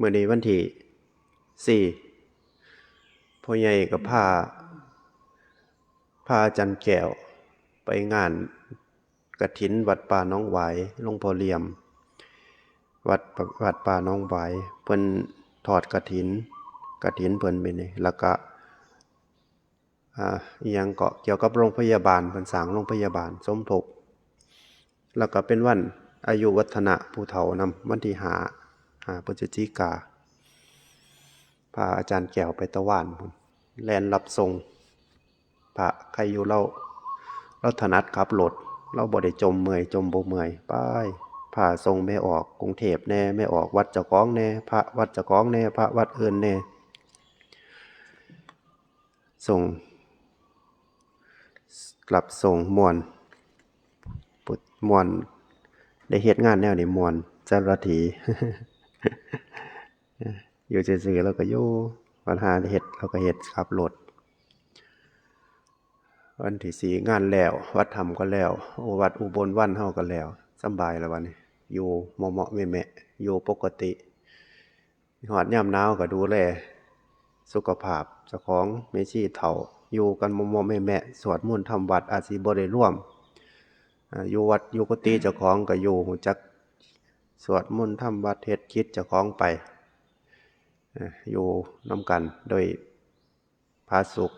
เมื่อในวันที่สี่พ่อใหญ่กับพาพาอาจันแก้วไปงานกระถินวัดป่าน้องไหวหลวงพ่อเหลี่ยม วัดวัดป่าน้องไหวเพิ่นถอดกระถินกระถินเพิ่นไปนี่แล้วก็อ่าอียังเกาะเกี่ยวกับโรงพยาบาลเพิ่นสางโรงพยาบาลสมทบ แล้วก็เป็นวันอายุวัฒนะผู้เฒ่านำวันที่หา หาพฤศจิกาพาอาจารย์แก้วไปตะวันแลนรับทรงพระใครอยู่เราเราถนัดขับรถเราบ่ได้จมเมื่อยจมบ่เมื่อยไปพาทรงไม่ออกกรุงเทพแน่ไม่ออกวัดเจ้าของแน่พระวัดเจ้าของแน่พระวัดเอื่นแน่ส่งกลับส่งมวนพุทธมวนได้เฮ็ดงานแนวนี้มวนเจ้าหน้าที่ อยู่ซื่อๆแล้วก็อยู่ปัญหาเฮ็ดเราก็เฮ็ดขับรถวันที่สีงานแล้ว วัดธรรมก็แล้วโอวัดอุบลวันเฮาก็แล้วสบายแล้ววันนี้อยู่เหมาะๆแม่ๆอยู่ปกติหอดยามหนาวก็ดูแลสุขภาพเจ้าของแม่ชีเฒ่าอยู่กันเหมาะๆแม่สวดมนต์ทำวัดอาจสิบ่ได้ร่วมอ่าอยู่วัดอยู่กุฏิเจ้าของก็อยู่หูจัก สวดมนต์ทำวัดเฮ็ดคิดเจ้าของไป อยู่น้ำกันโดยพาสุข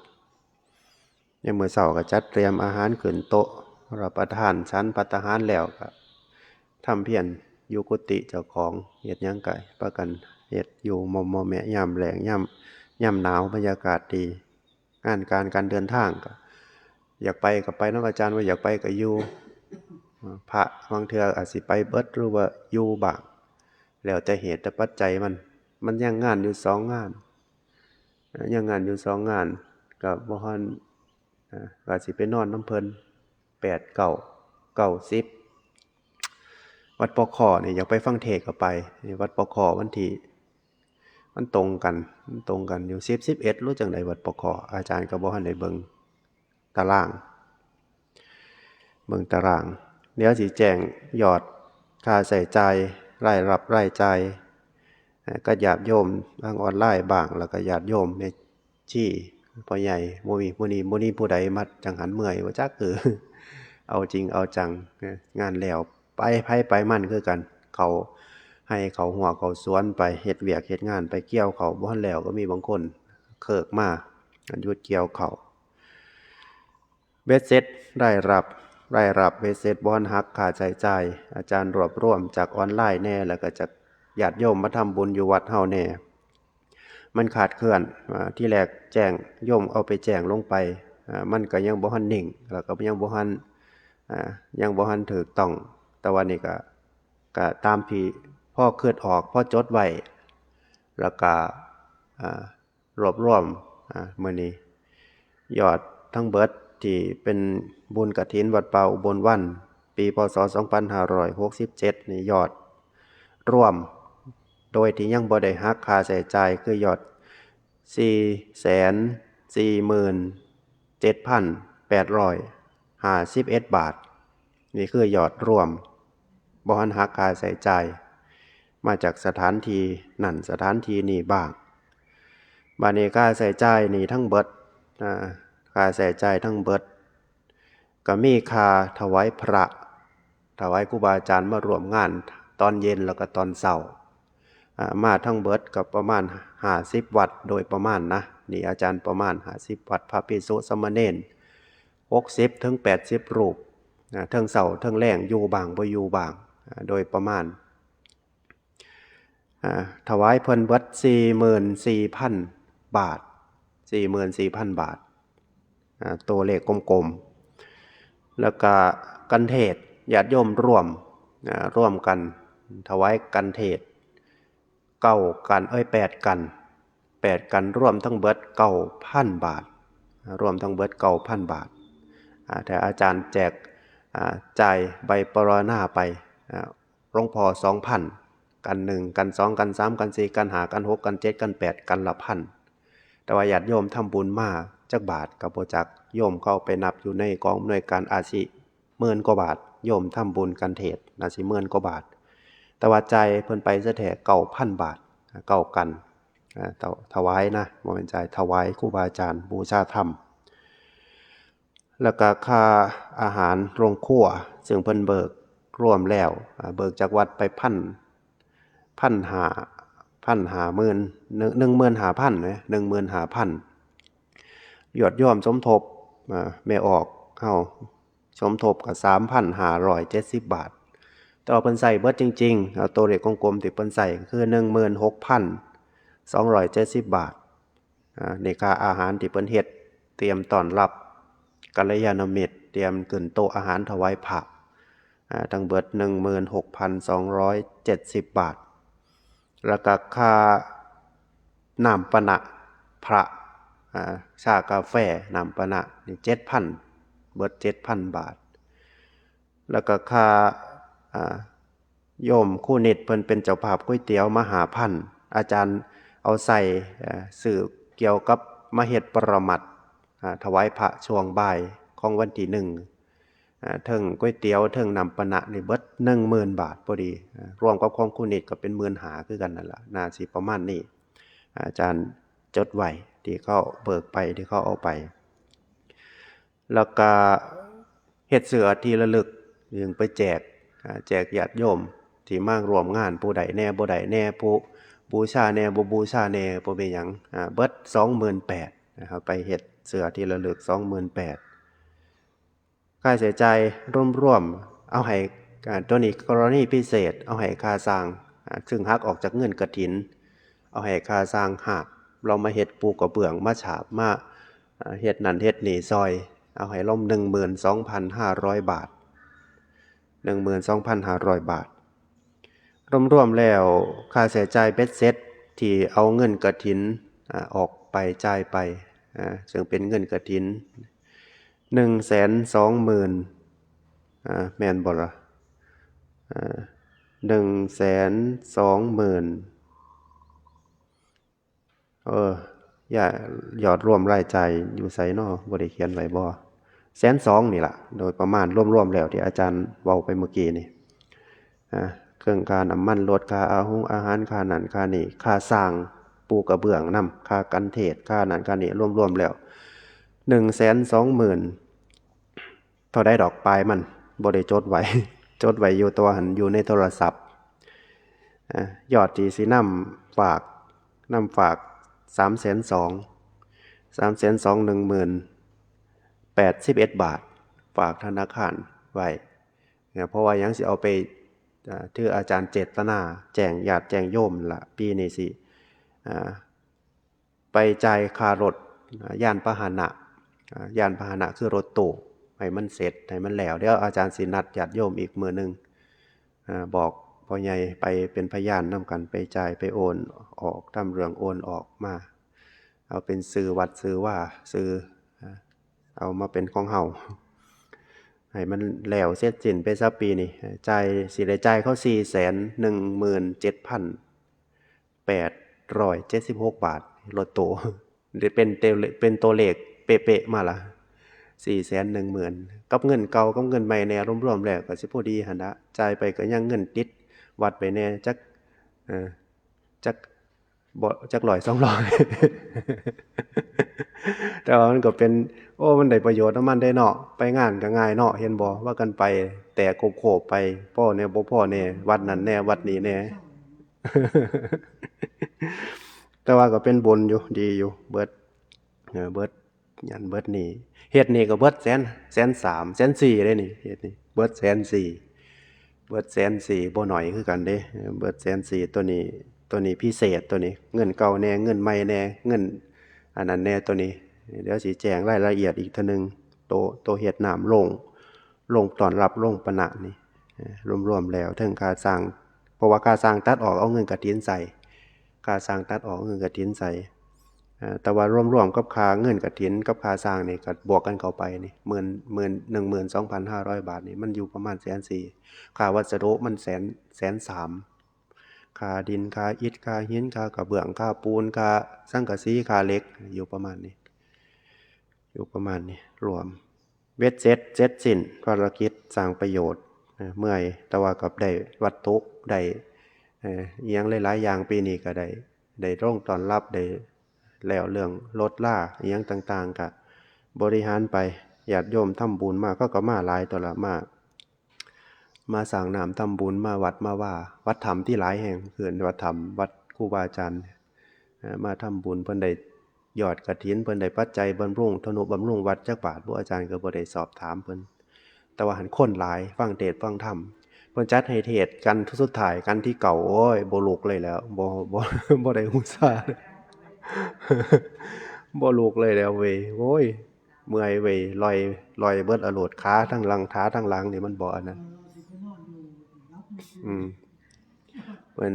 ในมือเช้าก็จัดเตรียมอาหารขึ้นโต๊ะรับประทานชั้นปัตหารแล้วก็ทำเพียรอยู่กุฏิเจ้าของเฮ็ดหยังไก่ประกันเฮ็ดอยู่มอมมอแมะยามแหลงยามยามหนาวบรรยากาศดีงานการการเดินทางก็อยากไปก็ไปนาะอาจารย์ว่าอยากไปก็อยู่ พระบางเทืออาจสิไปเบิดหรือว่าอยู่บางแล้วแต่เหตุแต่ปัจจัยมัน มันยังงานอยู่สองงานยังงานอยู่สองงานกับบ่ฮอนอาก็สิไปนอนน้ำเพิ่นแปดเก้าเก้าสิบวัดปอคอเนี่ยอยากไปฟังเทศก็ไป วัดปอคอวันที่มันตรงกันมันตรงกันอยู่สิบสิบเอ็ดรู้จังไดวัดปอคออาจารย์ก็บ่ทันได้เบิงตาราง เบิงตาราง เดี๋ยวสิแจ้งยอดค่าใส่ใจายรายรับรายจ่ายเอ่อก็ญาติโยมทางออนไลน์บ้าง แล้วก็ญาติโยมแม่ชีพ่อใหญ่บ่มีผู้นี้บ่มีผู้ใดมาจังหันเมื่อยว่าจักคือเอาจริงเอาจังงานแล้วไปไผไปมั่นคือกัน เขาให้เขาหัวเขาสวนไปเฮ็ดเวียกเฮ็ดงานไปเกี่ยวเขาบ่ทันแล้วก็มีบางคนเคิกมาหยุดเกี่ยวเขาเบ็ดเสร็จได้รับ รายรับเบเสร็จบอนหักค่าใช้จ่าย อาจารย์รวบรวมจากออนไลน์แน่แล้วก็จากญาติโยมมาทำบุญอยู่วัดเฮาแน่ มันขาดเคลื่อนที่แรกแจ้งโยมเอาไปแจ้งลงไป มันก็ยังบ่ทันหนิ่ง แล้วก็ยังบ่ทันยังบ่ทันถูกต้อง แต่ว่านี่ก็ก็ตามที่พ่อเคลื่อนออกพ่อจดไว้แล้วก็อ่ารวบรวมอ่ามื้อนี้ยอดทั้งเบิร์ดที่เป็น บุญกฐินวัดป่าอุบลวัน ปีพศ 2567นี่ยอด ร่วม โดยที่ยังบ่ได้หักค่าใช้จ่ายคือยอด 447,851 บาท นี่คือยอดรวมบ่ทันหักค่าใช้จ่ายมาจากสถานที่นั่นสถานที่นี่บ้างบานี้ค่าใช้จ่ายนี่ทั้งเบิดค่าใช้จ่ายทั้งเบิด ก็มีคาถวายพระ ถวายครูบาอาจารย์มาร่วมงานตอนเย็นแล้วก็ตอนเช้าอ่ามาทั้งเบิดกับประมาณ50วัดโดยประมาณนะนี่อาจารย์ประมาณ50วัดพระภิกษุสามเณร60ถึง80รูปนะเทิงเช้าเทิงแรงอยู่บางบ่อยู่บางโดยประมาณ ถวายเพิ่นเบิด44,000บาท44,000บาทอ่าตัวเลขกลมๆ แล้วก็กันเทศญาติโยมร่วมร่วมกันถวายกันเทศเก้ากันเอ้ยแปดกันแปดกันร่วมทั้งเบิดเก้าพันบาทอ่ารวมทั้งเบิดเก้าพันบาทแต่อาจารย์แจกจ่ายใบปรณาไปอ่าหลวงพ่อสองพันกันหนึ่งกันสองกันสามกันสี่กันหากันหกกันเจ็ดกันแปดกันละพันแต่ว่าญาติโยมทำบุญมาจักบาทกับโบจัก โยมเข้าไปนับอยู่ในกองหน่วยการอาชีหมื่นกว่าบาท โยมทำบุญกันเทศนาสิหมื่นกว่าบาท แต่ว่าใจเพิ่นไปซะแท้เก่าพันบาทเก้ากันถวายนะบ่แม่นใจถวายครูบาอาจารย์บูชาธรรม แล้วก็ค่าอาหารโรงครัวซึ่งเพิ่นเบิกรวมแล้วเบิกจากวัดไปพันพันหาพันหาหมื่นหนึ่งหมื่นหาพันนะหนึ่งหมื่นหาพันยอดย่อมสมทบ อ่าแม่ออกเฮาสมทบกับสามพันหาร้อยเจ็ดสิบบาท ต่ว่าเพิ่นใส่เบิดจริงๆเอาตัวเลขกลมๆที่เพิ่นใส่คือหนึ่งหมื่นหกพันสองร้อยเจ็ดสิบบาทอ่าในค่าอาหารที่เพิ่นเฮ็ดเตรียมตอนรับกัลยาณมิตรเตรียมขึ้นโตอาหารถวายพระอ่าทั้งเบิดหนึ่งหมื่นหกพันสองร้อยเจ็ดสิบบาทแล้วก็ค่าน้ำปะนะพระ ชากาแฟน้ำปะนะนี่เจ็ดพันเบิดเจ็ดพันบาท แล้วก็ค่าอ่าโยมคู่เนิดเพิ่นเป็นเจ้าภาพก๋วยเตี๋ยวมหาพันอาจารย์เอาใส่สื่อเกี่ยวกับมเหตุปรมัตถวายพระช่วงบ่ายของวันที่หนึ่งอ่าเทิงก๋วยเตี๋ยวเทิงนำปะนะนี่เบิดหนึ่งหมื่นบาทพอดีรวมกับของคู่เนิดก็เป็นหมื่นหาคือกันนั่นแหละนาสิประมาณนี้อาจารย์จดไว้ ที่เขาเบิกไปที่เขาเอาไป แล้วก็เฮ็ดเสือที่ระลึกยังไปแจกแจกญาติโยมที่มารวมงานผู้ใดแน่บ่ใดแน่ผู้บูชาแน่บ่บูชาแน่บ่เป็นหยังอ่าเบิด28,000นแปดนะครับไปเฮ็ดเสือที่ระลึก28,000ค่าใช้จ่ายร่วมๆเอาให้อ่าตัวนี้กรณีพิเศษ เอาให้ค่าสร้างซึ่งหักออกจากเงินกฐิน เอาให้ค่าสร้างหาก เรามาเห็ดปูกระเบื้องมาฉาบมาเห็ดนันเห็ดหนีซอย เอาให้ล่มหนึ่งหมื่นสองพันห้าร้อยบาทหนึ่งหมื่นสองพันห้าร้อยบาท รวมๆแล้วค่าเสียใจเบ็ดเซ็ตที่เอาเงินกระถินออกไปจ่ายไปซึ่งเป็นเงินกระถินหนึ่งแสนสองหมื่นแมนบอละหนึ่งแสนสองหมื่น เออ อย่ายอดร่วมรายจ่ายอยู่ไสนาะบ่ได้เขียนไว้บ่แสนสองนี่ล่ะโดยประมาณร่วมๆแล้วที่อาจารย์เว้าไปเมื่อกี้นี่เครื่องค่าน้ำมันรถค่าอาหงอาหารค่านันค่านี่ค่าสร้างปูกระเบื้องนํค่ากันเทศค่านันค่านี่ร่วมๆแล้ว120,000เท่าใดดอกปลายมันบ่ได้จดไว้จดไว้อยู่ตัวหันอยู่ในโทรศัพท์ยอดที่สินำฝากนำฝาก สามแสนสองสามแสนสองหนึ่งหมื่นแปดสิบเอ็ดบาท ฝากธนาคารไว้เนี่ยเพราะว่ายังสิเอาไปอ่าที่อาจารย์เจตนา แจงญาติแจงโยมละปีนี้สิไปจ่ายคารถอ่ายานพาหนะอ่ายานพาหนะคือรถตู้ให้มันเสร็จให้มันแล้วเดี๋ยวอาจารย์สินัดญาติโยมอีกมือหนึ่งอบอก พ่อใหญ่ไปเป็นพยานนำกันไปจ่ายไปโอนออกทำเรื่องโอนออกมา เอาเป็นซื้อวัดซื้อว่าซื้อเอามาเป็นของเฮาให้มันแล้วเสร็จสิ้นไปสักปีนี่จ่ายสิได้จ่ายเขาสี่แสนหนึ่งหมื่นเจ็ดพันแปดร้อยเจ็ดสิบหกบาทรถโตเป็นเตเลเป็นตัวเลขเป๊ะๆมาละสี่แสนหนึ่งหมื่นกับเงินเก่ากับเงินใหม่แน่รวมๆแล้วก็สิพอดีหันละจ่ายไปก็ยังเงินติด วัดไปแน่จักจักบ่จักร้อยสองร้อยแต่ว่ามันก็เป็น โอ้มันได้ประโยชน์นำมันได้เนาะไปงานก็ง่ายเนาะเห็นบ่ว่ากันไป แต่โคบไป พ่อแน่บ่พ่อแน่วัดนั้นแน่วัดนี้แน่แต่ว่าก็เป็นบุญอยู่ดีอยู่ เบิดเออเบิดยันเบิดนี่เฮ็ดนี่ก็เบิดแสนแสนสามแสนสี่เลยนี่เฮ็ดนี่เบิดแสนสี่ เบิดแสนสี่บ่หน่อยคือกันเด้เออเบิดแสนสี่ตัวนี้ ตัวนี้พิเศษตัวนี้ เงินเก่าแน่เงินใหม่แน่เงินอันนั้นแน่ตัวนี้เดี๋ยวสิแจงรายละเอียดอีกเทื่อนึงโตโตเฮ็ดน้ำลงลงตอนรับลงปะนะนี่รวมๆแล้วถึงคาสร้างเพราะว่าคาสร้างตัดออกเอาเงินกฐินใส่คาสร้างตัดออกเงินกฐินใส่ แต่ว่ารวมๆกับค่าเงินกฐินกับค่าสร้างนี่ก็บวกกันเข้าไปนี่หมื่นหมื่นหนึ่งหมื่นสองพันห้าร้อยบาทนี่มันอยู่ประมาณแสนสี่ค่าวัสดุมันแสนแสนสามค่าดินค่าอิฐค่าหินค่ากระเบื้องค่าปูนค่าสังกะสีค่าเล็กอยู่ประมาณนี้ อยู่ประมาณนี้รวม เวทเซ็ตเซ็ตสิ้นภารกิจสร้างประโยชน์เมื่อยแต่ว่ากับได้วัตถุได้เอออิหยังหลายๆอย่างปีนี้ก็ได้ได้ร่องตอนรับได้ แล้วเรื่องลดล่าอิหยังต่างๆก็บริหารไปญาติโยมทำบุญมากก็ก็มาหลายตัวละมามาสร้างน้ำทำบุญมาวัดมาว่า วัดธรรมที่หลายแห่งคือวัดธรรมวัดครูบาอาจารย์มาทำบุญเพิ่นได้ยอดกฐินเพิ่นได้ปัจจัยบำรุงธนุบำรุงวัดจักบาทผู้อาจารย์ก็บ่ได้สอบถามเพิ่นแต่ว่าหันคนหลายฟังเทศฟังธรรมเพิ่นจัดให้เทศกันทุสุดท้ายกันที่เก่าโอ้ยบ่ลุกเลยแล้วบ่บ่บ่ได้อุตส่า บ่ลุกเลยแล้วเว้ยโอ้ย เมื่อยเว้ยลอยลอยเบิดอโลดขาทั้งหลังขาทั้งหลังนี่มันบ่อันนั้นอืมเพิ่น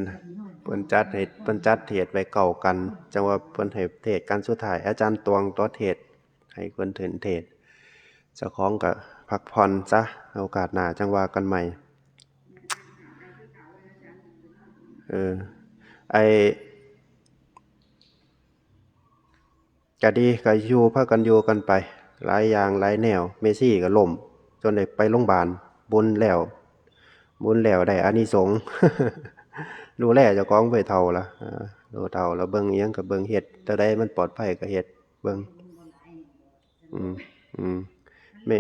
เพิ่นจัดให้เพิ่นจัดเทศไว้เก่ากัน จังว่าเพิ่นให้เทศน์กันสุดท้าย อาจารย์ตวงต่อเทศ ให้เพิ่นเถินเทศเจ้าของก็พักผ่อนซะโอกาสหน้าจังว่ากันใหม่ เออ ไอ ก็ดีก็อยู่พากันอยู่กันไป หลายอย่างหลายแนว เมซี่ก็ล่ม จนได้ไปโรงพยาบาลบุญแล้ว บุญแล้วได้อานิสงส์ดูแลเจ้าของไปเท่าละอ่าดูเท่าแล้วเบิ่งอิหยังก็เบิ่งเฮ็ดแต่ใดมันปลอดภัยก็เฮ็ดเบิ่งอืมอืมแม่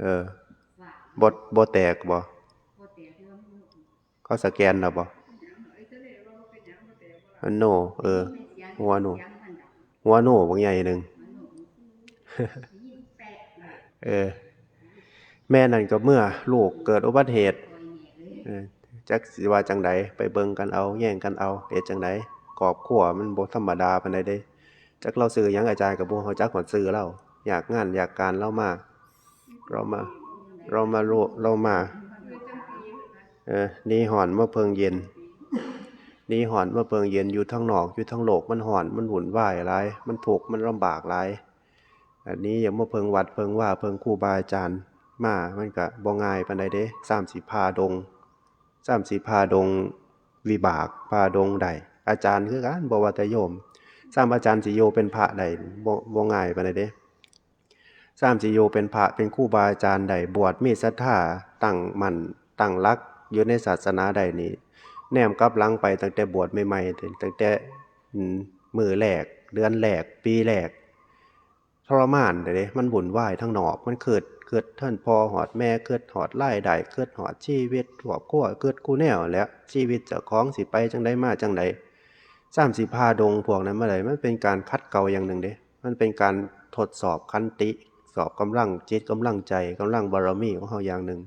เออบ่บ่แตกบ่เขาสแกนแล้วบ่อันโนเออหัวโน หัวโน่บางใหญ่หนึ่งเออ แม่นั่นก็เมื่อลูกเกิดอุบัติเหตุจักสิว่าจังใดไปเบิงกันเอาแย่งกันเอาเฮ็ดจังไดครอบครัวมันบ่ธรรมดาปานใดเด้ จักเราซื้อยังอาจารย์ก็บ่ฮู้จักฮอดซื้อเราอยากงานอยากการเรามา เรามา เรามารู้เรามา เออนี่ฮ้อนมาเพิงเย็น นี่ฮ้อนมาเพิงเย็นอยู่ทางนอกอยู่ทางโลกมันฮ้อนมันวุ่นวายหลายมันทุกมันลำบากหลายอันนี้อย่ามาเพิงวัดเพิงว่าเพิงครูบาอาจารย์มามันก็บ่ง่ายปานใดเด้3สิพาดงสามสิพาดงวิบากพาดงใดอาจารย์คือกันบ่ว่าแต่โยมสามอาจารย์สิโยเป็นพระใดบ่บ่ง่ายปานใดเด้สามสิโยเป็นพระเป็นครูบาอาจารย์ใดบวชมีศรัทธาตั้งมั่นตั้งหลักอยู่ในศาสนาใดนี้ แนมกลับหลังไปตั้งแต่บวชใหม่ๆตั้งแต่มือแรกเดือนแรกปีแรกทรมานเด้มันบุ่นวทั้งหนอกมันเกิดเกิดท่านพ่อหอดแม่เกิดหอดรายได้เกิดหอดชีวิตครอบครัวเกิดกูแนวแล้วชีวิตเจ้าของสิไปจังไดมาจังไดสามสิพาดงพวกนั้นมาไดมันเป็นการคัดเกลาอย่างหนึ่งเด้ มันเป็นการทดสอบคันติ สอบกำลังจิตกำลังใจกำลังบารมีของเฮาอย่างหนึ่ง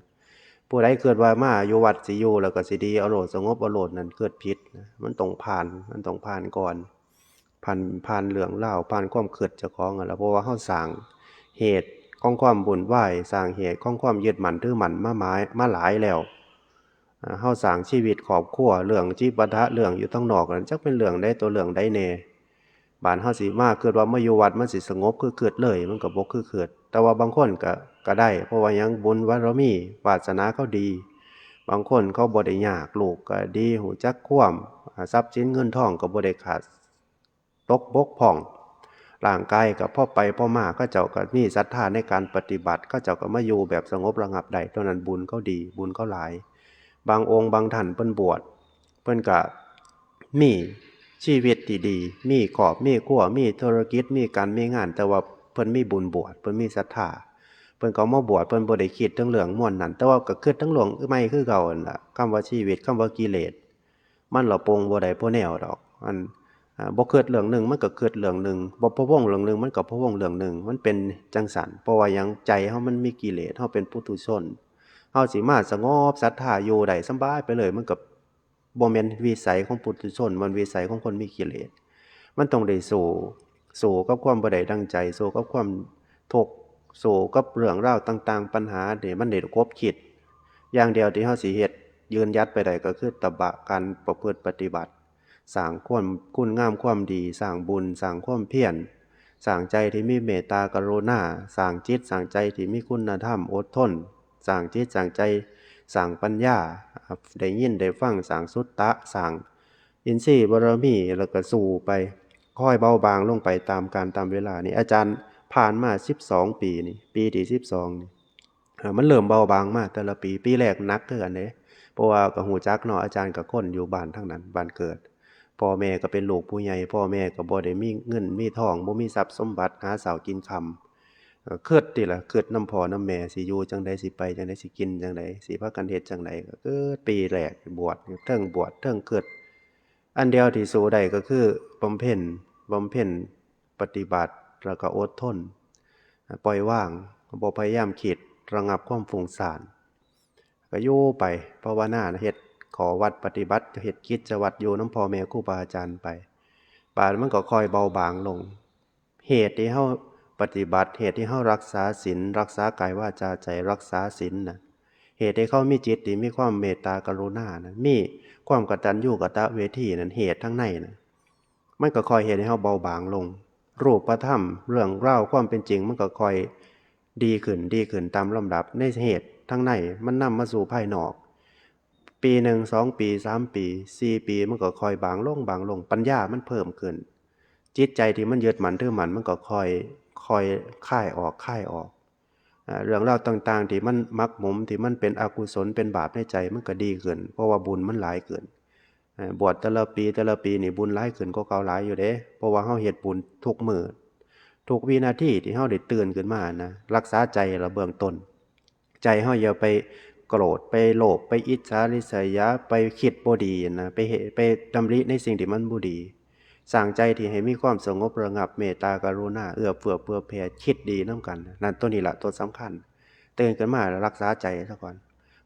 ผู้ใดเกิดว่ามาอยู่วัดสิอยู่แล้วก็สิดีเอาโลดสงบเอาโลดนั่นเกิดผิดนะมันต้องผ่านมันต้องผ่านก่อนผ่านผ่านเรื่องเล่าผ่านความเกิดเจ้าของอะแล้วเพราะว่าเฮาสร้างเหตุของความบุญไหวสร้างเหตุของความยึดหมันถือมั่นมาหมายมาหลายแล้วอ่าเฮาสร้างชีวิตครอบครัวเรื่องจิปาถะเรื่องอยู่ทั้งนอกนั้นจักเป็นเรื่องใดตัวเรื่องใดแน่ บานเฮาสิมาเกิดว่ามาอยู่วัดมันสิสงบคือเกิดเลย มันก็บ่คือเกิด แต่ว่าบางคนก็ก็ได้ เพราะว่ายังบุญบารมีวาสนาเขาดี บางคนเขาบ่ได้ยากลูกก็ดีหูจักควมทรัพย์สินเงินทองก็บ่ได้ขาดตกบกพร่องร่างกายกับพ่อไปพ่อมาก็เจ้าก็มีศรัทธาในการปฏิบัติก็เจ้าก็มาอยู่แบบสงบระงับได้เท่านั้นบุญเขาดีบุญเขาหลาย บางองค์บางท่านเพิ่นบวชเพิ่นก็มี ชีวิตที่ดีมีขอบมีขั้วมีธุรกิจมีการมีงาน แต่ว่าเพิ่นมีบุญบวชเพิ่นมีศรัทธาเพิ่นก็มาบวชเพิ่นบ่ได้คิดถึงเรื่องม่วนนั้นแต่ว่าก็คิดทั้งหลวงไม่คือเก่านั่นล่ะคำว่าชีวิตคำว่ากิเลสมันละปงบ่ได้บ่แนวดอกมันบ่เกิดเรื่องหนึ่งมันก็เกิดเรื่องหนึ่งบ่พะวงเรื่องหนึ่งมันก็พะวงเรื่องหนึ่งมันเป็นจังสันเพราะว่ายังใจเฮามันมีกิเลสเฮาเป็นปุถุชนเฮาสิมาสงบศรัทธาอยู่ได้สบายไปเลยมันก็ บ่แม่นวิสัยของปุถุชนมันวิสัยของคนมีกิเลสมันต้องได้สู้สู้กับความบ่ได้ดังใจสู้กับความทุกข์สู้กับเรื่องราวต่าง ๆ ปัญหาที่มันได้ครบคิด อย่างเดียวที่เฮาสิเฮ็ดยืนยัดไปได้ก็คือตบะการประพฤติปฏิบัติสร้างความคุณงามความดีสร้างบุญสร้างความเพียรสร้างใจที่มีเมตตากรุณาสร้างจิตสร้างใจที่มีคุณธรรมอดทนสร้างจิตสร้างใจ สร้างปัญญาได้ยินได้ฟังสร้างสุตตะสร้างอินทรีย์บารมีแล้วก็สู่ไปค่อยเบาบางลงไปตามการตามเวลานี่อาจารย์ผ่านมา 12 ปีนี่ปีที่12นี่อ่ามันเริ่มเบาบางมากแต่ละปีปีแรกนักคือกันเด้เพราะว่าก็ฮู้จักเนาะอาจารย์ก็คนอยู่บ้านทั้งนั้นบ้านเกิดพ่อแม่ก็เป็นลูกผู้ใหญ่พ่อแม่ก็บ่ได้มีเงินมีทองบ่มีทรัพย์สมบัติหาเช้ากินค่ำก็คิดติล่ะคิดน้ำพอน้ำแม่สิอยู่จังใดสิไปจังไดสิกินจังไดสิพากันเฮ็ดจังไดก็เกิดปีแรกบวชเทิงบวชเทิงคิด อันเดียวที่สู้ได้ก็คือบำเพ็ญบำเพ็ญปฏิบัติแล้วก็อดทน ปล่อยว่างบ่พยายามคิดระงับความฟุ้งซ่านก็อยู่ไปภาวนาเฮ็ดขอวัดปฏิบัติเฮ็ดกิจวัตรอยู่น้ำพอแม่ครูบาอาจารย์ไปบาดมันก็ค่อยเบาบางลง เหตุที่เฮา ปฏิบัติเหตุที่เฮารักษาศีลรักษากายวาจาใจรักษาศีลนะเหตุที่เขามีจิตที่มีความเมตตากรุณานะมีความกตัญญูกตเวทีนั่นเหตุทั้งในนะมันก็คอยเฮ็ดให้เฮาเบาบางลง รูปธรรมเรื่องราความเป็นจริง มันก็คอยดีขึ้นดีขึ้นตามลำดับในเหตุทั้งในมันนำมาสู่ภายนอก ปีหนึ่งสองปีสามปีสี่ปีมันก็คอยบางลงบางลงปัญญามันเพิ่มขึ้น จิตใจที่มันยึดมันถือมันมันก็คอย คอยค่ายออกค่ายออกเรื่องราวต่าง ๆ ที่มันมักหมมที่มันเป็นอกุศลเป็นบาปในใจมันก็ดีขึ้นเพราะว่าบุญมันหลายขึ้นบวชแต่ละปีแต่ละปีนี่บุญหลายขึ้นก็เก่าหลายอยู่เด้ เพราะว่าเฮาเฮ็ดบุญทุกมือทุกวินาทีที่เฮาได้ตื่นขึ้นมานะรักษาใจละเบื้องต้น ใจเฮาอย่าไปโกรธไปโลภไปอิจฉาริษยาไปคิดบ่ดีนะไปเฮ็ดไปดำริในสิ่งที่มันบ่ดี สร้างใจที่ให้มีความสงบระงับเมตตากรุณาเอื้อเฟื้อเผื่อแผ่คิดดีนํกัน นั่นตัวนี้แหละตัวสำคัญเตื่นขึ้นมาแล้วรักษาใจซะก่อน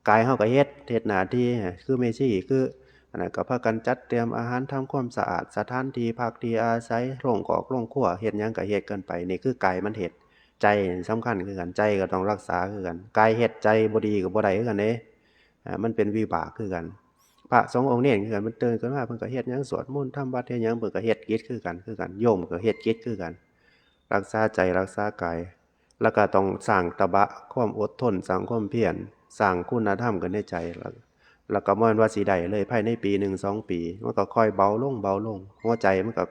กายเฮาก็เฮ็ดเฮ็ดหนาที่คือเมซี่คืออันนั้นก็พากันจัดเตรียมอาหารทำความสะอาดสถานที่พักที่อาศัยโรงกอกโรงครัวเฮ็ดยังก็เฮ็ดกันไปนี่คือกายมันเฮ็ดใจนี่สำคัญคือกันใจก็ต้องรักษาคือกันกายเฮ็ดใจบ่ดีก็บ่ได้คือกันเด้อ่ามันเป็นวิบากคือกัน พระสงฆ์องค์เน้นคือกันมันเตื่นขึ้นมาเพิ่นก็เฮ็ดยังสวดมนต์ทำวัดเฮ็ดยังเพิ่นก็เฮ็ดกิจคือกันคือกันโยมก็เฮ็ดกิจคือกัน รักษาใจรักษากาย แล้วก็ต้องสร้างตะบะความอดทนสร้างความเพียรสร้างคุณธรรมกันในใจแล้วแล้วก็บ่แม่นว่าสิได้เลยภายในปี1 2ปี มันก็ค่อยเบาลงเบาลง หัวใจมันก็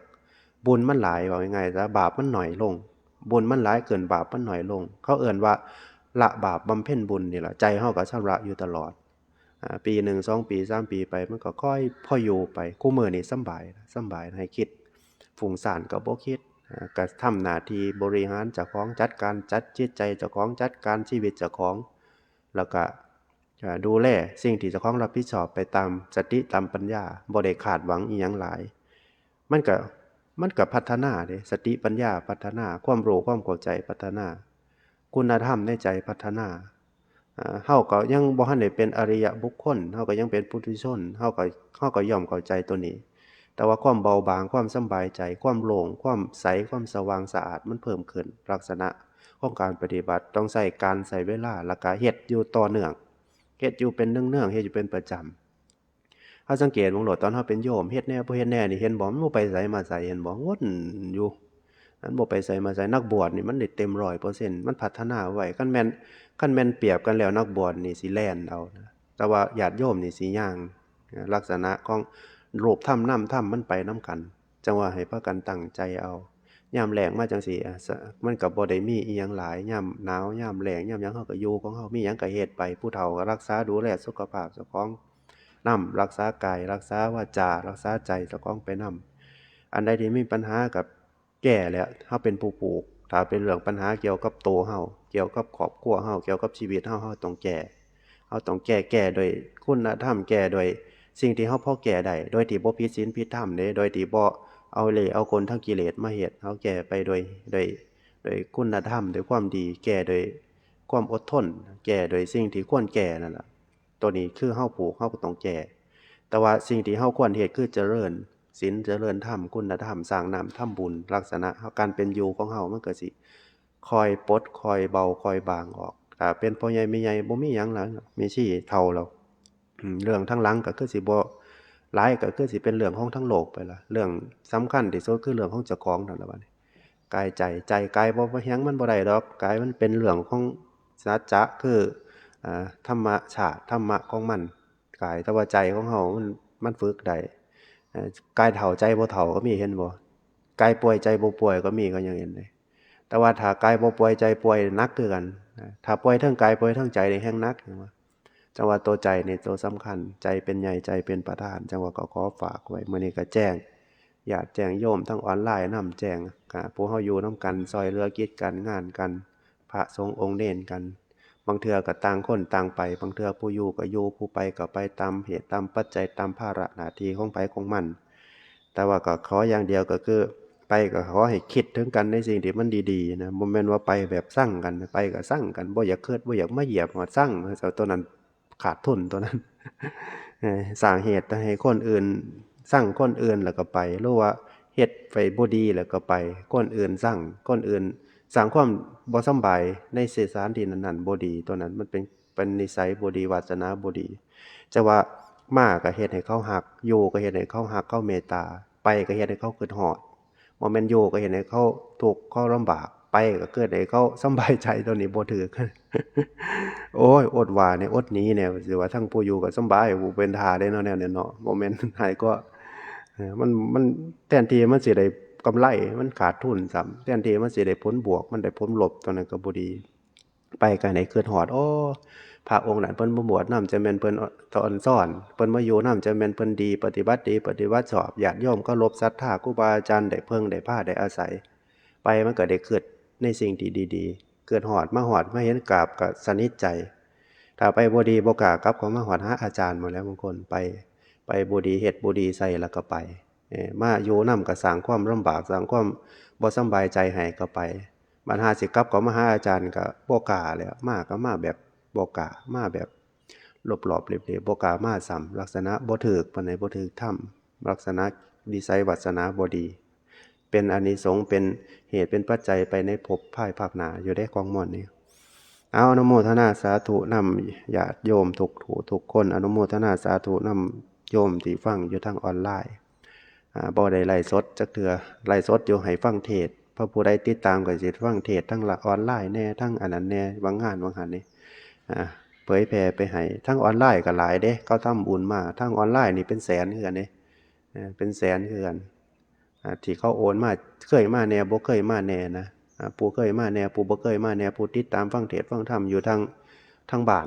บุญมันหลายว่าง่ายๆซะบาปมันหน้อยลง บุญมันหลายเกินบาปมันหน้อยลง เขาเอิ่นว่าละบาปบำเพ็ญบุญนี่แหละใจเฮาก็ชำระอยู่ตลอด ปีหนึ่งสองปีสามปีไป มันก็ค่อยพออยู่ไปคู่มือนี่สบายสบายให้คิดฟุ้งซ่านก็บ่คิดอ่าก็ทำหน้าที่บริหารเจ้าของจัดการจัดจิตใจเจ้าของจัดการชีวิตเจ้าของ แล้วก็ดูแลสิ่งที่เจ้าของรับผิดชอบไปตามสติตามปัญญาบ่ได้คาดหวังอีหยังหลาย มันก็มันก็พัฒนาเด้สติปัญญาพัฒนาความรู้ความเข้าใจพัฒนา คุณธรรมในใจพัฒนา เฮาก็ยังบ่ทันได้เป็นอริยบุคคลเฮาก็ยังเป็นปุถุชนเฮาก็เฮาก็ย่อมเข้าใจตัวนี้ แต่ว่าความเบาบางความสบายใจ ความโล่งความใสความสว่างสะอาดมันเพิ่มขึ้นลักษณะของการปฏิบัติต้องใช้การใช้เวลาแล้วก็เฮ็ดอยู่ต่อเนื่องเฮ็ดอยู่เป็นเนื่องๆเฮ็ดอยู่เป็นประจำเฮาสังเกตเบิ่งโลดตอนเฮาเป็นโยมเฮ็ดแน่บ่เฮ็ดแน่นี่เห็นบ่มันบ่ไปไสมาไสเห็นบ่วนอยู่ มันบ่ไปไสมาไสนักบวชนี่มันได้เต็ม100%มันพัฒนาไว้คันแม่นคันแม่นเปรียบกันแล้วนักบวชนี่สิแล่นเอานะแต่ว่าญาติโยมนี่สิย่าง ลักษณะของรูปธรรมนามธรรมมันไปนํกัน จังว่าให้พากันตั้งใจเอายามแหลงมาจังซี่อะสะมันก็บ่ได้มีอิหยังหลายยามหนาวยามแหลงยามยังเฮาก็อยู่ของเฮามีหยังก็เฮ็ดไปผู้เฒ่าก็รักษาดูแลสุขภาพเจ้าของนำรักษากายรักษาวาจารักษาใจเจ้าของไปนำอันใดที่มีปัญหากับ แก้แล้วเฮาเป็นผู้ปลูก ถ้าเป็นเรื่องปัญหาเกี่ยวกับโตเฮาเกี่ยวกับครอบครัวเฮาเกี่ยวกับชีวิตเฮาเฮาต้องแก้เฮาต้องแก้แก้โดยคุณธรรมแก้โดยสิ่งที่เฮาพอแก้ได้โดยที่บ่ผิดศีลผิดธรรมเด้โดยที่บ่เอาเล่เอาคนทั้งกิเลสมาเฮ็ดเฮาแก้ไปโดยโดยโดยคุณธรรมโดยความดีแก้โดยความอดทน แก้โดยสิ่งที่ควรแก้นั่นล่ะตัวนี้คือเฮาผูกเฮาก็ต้องแก้แต่ว่าสิ่งที่เฮาควรเฮ็ดคือเจริญ ศีลเจริญธรรมคุณธรรมสร้างน้ำทำบุญ ลักษณะการเป็นอยู่ของเฮามันก็สิ คอยปดคอยเบาคอยบางออกถ้าเป็นพ่อใหญ่แม่ใหญ่บ่มีหยังหลังมีชี้เท่าแล้วอืมเรื่องทั้งหลังก็คือสิบ่หลายก็คือสิเป็นเรื่องของทั้งโลกไปละเรื่องสำคัญที่สุดคือเรื่องของเจ้าของนั่นละบัดนี้กายใจใจกายบ่บ่ยังมันบ่ได้ดอกกายมันเป็นเรื่องของสัจจะคืออ่าธรรมชาติธรรมะของมันกายแต่ว่าใจของเฮามันมันฝึกได้ กายเฒ่าใจบ่เฒ่าก็มีเห็นบ่กายป่วยใจบ่ป่วยก็มีก็ยังเห็นเลยแต่ว่าถ้ากายบ่ป่วยใจป่วยนักคือกันถ้าป่วยทั้งกายป่วยทั้งใจในี่แฮงนักจังหว่าตัวใจในตัวสำคัญใจเป็นใหญ่ใจเป็นประธาน จังหว่าก็ขอฝากไว้เมื้อนี้ก็แจ้งญาติแจ้งโยมทั้งออนไลน์นํแจ้งก็ผู้เฮาอยู่นํกันซอยเหลือกิจการงานกัน พระสงฆ์องค์เน้นกัน บางเทือก็ต่างคนต่างไป บางเทือผู้อยู่ก็อยู่ผู้ไปก็ไปตามเหตุตามปัจจัยตามภาระหน้าที่ของไผของมัน แต่ว่าก็ขออย่างเดียวก็คือ ไปก็ขอให้คิดถึงกันในสิ่งที่มันดีๆนะบ่แม่นว่าไปแบบสั่งกันไปก็สั่งกันบ่อยากเคิดบ่อยากมาเหยียบมาสั่งเจ้าตัวนั้นขาดทุนตัวนั้นสร้างเหตุให้คนอื่นสั่งคนอื่นแล้วก็ไปหรือว่าเฮ็ดไปบ่ดีแล้วก็ไปคนอื่นสั่งคนอื่น สร้างความบ่สบายในเสสานที่นั้นๆบ่ดีตัวนั้นมันเป็นเป็นนิสัยบ่ดีวาสนาบ่ดีจะว่ามาก็เฮ็ดให้เขาฮักอยู่ก็เฮ็ดให้เขาฮักเขาเมตตา ไปก็เฮ็ดให้เขาคิดฮอดบ่แม่นอยู่ก็เฮ็ดให้เขาทุกข์เขาลำบากไปก็เกิดให้เขาสบายใจตัวนี้บ่ถูกโอ้ยอดว่าเนี่ยอดหนีเนี่ยสิว่าทั้งผู้อยู่ก็สบายผู้เป็นทาได้เนาะแนวเนี่ยเนาะบ่แม่นให้ก็มันมันแทนที่มันสิได้ กำไรมันขาดทุนซ้ำแทนที่มันสิได้ผลบวก มันได้ผลลบตัวนั้นก็บ่ดี ไปกันให้คิดฮอดโอ้พระองค์นั้นเพิ่นบ่บวชน้ำจะแม่นเพิ่นสอนสอนเพิ่นมาอยู่นำจะแม่นเพิ่นดี ปฏิบัติดี ปฏิบัติชอบญาติโยมเคารพศรัทธาครูบาอาจารย์ได้เพิ่งได้พาได้อาศัย ไปมันก็ได้คิดในสิ่งที่ดีๆ เกิดฮอดมาฮอดมาเห็นกราบก็สนิทใจ ถ้าไปบ่ดีบกากับเขามาฮอดหาอาจารย์หมดแล้วบางคนไป ไปบ่ดีเฮ็ดบ่ดีใส่แล้วก็ไป มาอยู่นำก็สร้างความลำบากสร้างความบ่สบายใจให้ก็ไปบัดหาสิกับก็มาหาอาจารย์ก็บ่กล้าแล้วมาก็มาแบบบ่กล้ามาแบบหลบหลอบเรียบๆบ่กล้ามาซ้ำลักษณะบ่ถูกปานใดบ่ถูกธรรมลักษณะนิสัยวาสนาบ่ดี เป็นอานิสงส์เป็นเหตุเป็นปัจจัยไปในภพภายภาคหนาอยู่ได้ของม่วนนี้เอาอนุโมทนาสาธุนำญาติโยมทุกถูทุกคนอนุโมทนาสาธุนำโยมที่ฟังอยู่ทางออนไลน์ บ่ได้ไลฟ์สดจักเทื่อไลฟ์สดอยู่ให้ฟังเทศพระผู้ใดติดตามก็สิฟังเทศทั้งละออนไลน์แน่ทั้งอันนั้นแน่บางงานบางหันนี่เผยแผ่ไปให้ทั้งออนไลน์ก็หลายเด้เขาทำบุญมาทั้งออนไลน์นี่เป็นแสนคือกันเด้เออเป็นแสนคือกันที่เขาโอนมาเคยมาแน่บ่เคยมาแน่นะผู้เคยมาแน่ผู้บ่เคยมาแน่ผู้ติดตามฟังเทศฟังธรรมอยู่ทางทางบ้าน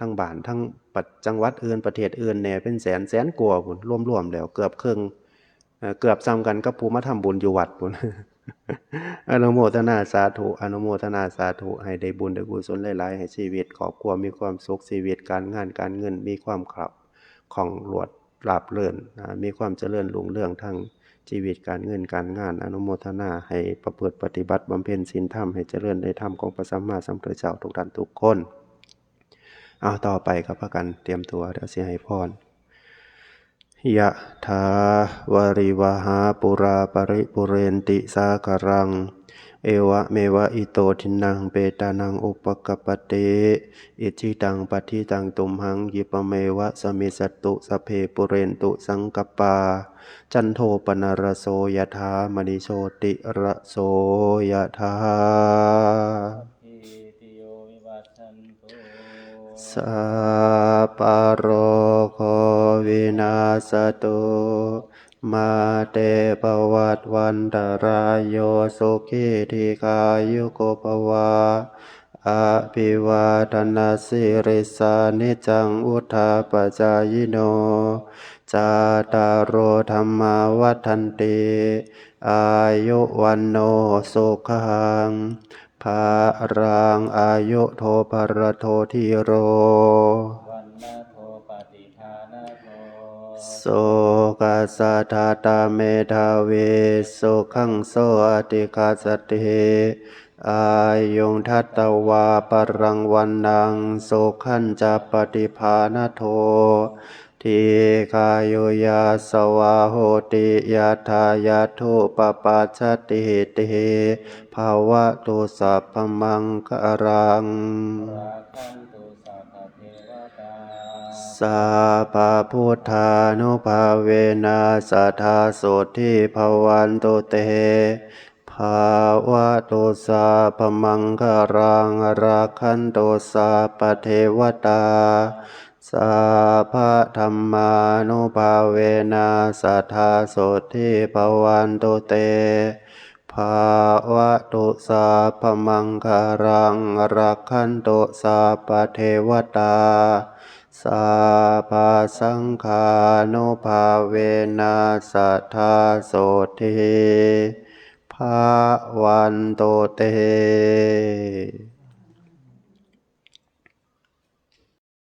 ทางบ้านทางปัดจังหวัดอื่นประเทศอื่นแน่เป็นแสนแสนกว่าพุ่นรวมๆแล้วเกือบครึ่ง เกือบซ้ำกันกับผู้มาทำบุญอยู่วัดพุ่นอนุโมทนาสาธุอนุโมทนาสาธุให้ได้บุญได้กุศลหลายๆให้ชีวิตครอบครัวมีความสุขชีวิตการงานการเงินมีความขับของหลวดราบเรื่อ่ามีความเจริญรุ่งเรืองทางชีวิตการเงินการงานอนุโมทนาให้ประพฤติปฏิบัติบำเพ็ญศีลธรรมให้เจริญในธรรมของพระสัมมาสัมพุทธเจ้าทุกท่านทุกคนเอาต่อไปครับพระกันเตรียมตัวเดี๋ยวเสียให้พร ยะถาวาริวหาปุราปริปุเรนติสาคารัง เอวะเมวะอิโตทินังเปตานังอุปกปปเตอิจิตังปฏิตังตุมหังยิปะเมวะสมิสตุสเพปุเรนตุสังกปปา จันโทปนรโสยะถามณิโชติระโสยะถา อิติโยวิวัชชันตุ สัพพะโรโควินาศตุมาเตปวัตวันตรายโยสุขีทีกายุโกภวาอภิวาทนาสิริสานิจังอุทาปจายโน จาตารโรธรรมาวัฏันติ อายุวันโนสุขัง ภารังอายุโทภรโททิโรวันนาโทปฏิภาณโทโสกัสสะทาตาเมธาเวสุขังโสอติคาสติอายุงทัตตวาปรังวันนังสุขันจะปฏิภาณโท ทีคายุยาสวาโหติยาทายาทุปปัจจติติภาวะตุสัพพมังคารังราคันตุสัพพเทวตาพพะพุทธานุภาเวนะสัทธาโสทิภวันตุเตภาวะตุสัพมังคารังราคันตุสัพพเทวตา สัพพะธรรมานุภาเวนะสัทธาโสทิภวันตุเต ภาวะตุสัพมังคารังรักขันตุสัพเทวตาสัพพสังฆานุภาเวนัสทธาโสเทภาวันโตเต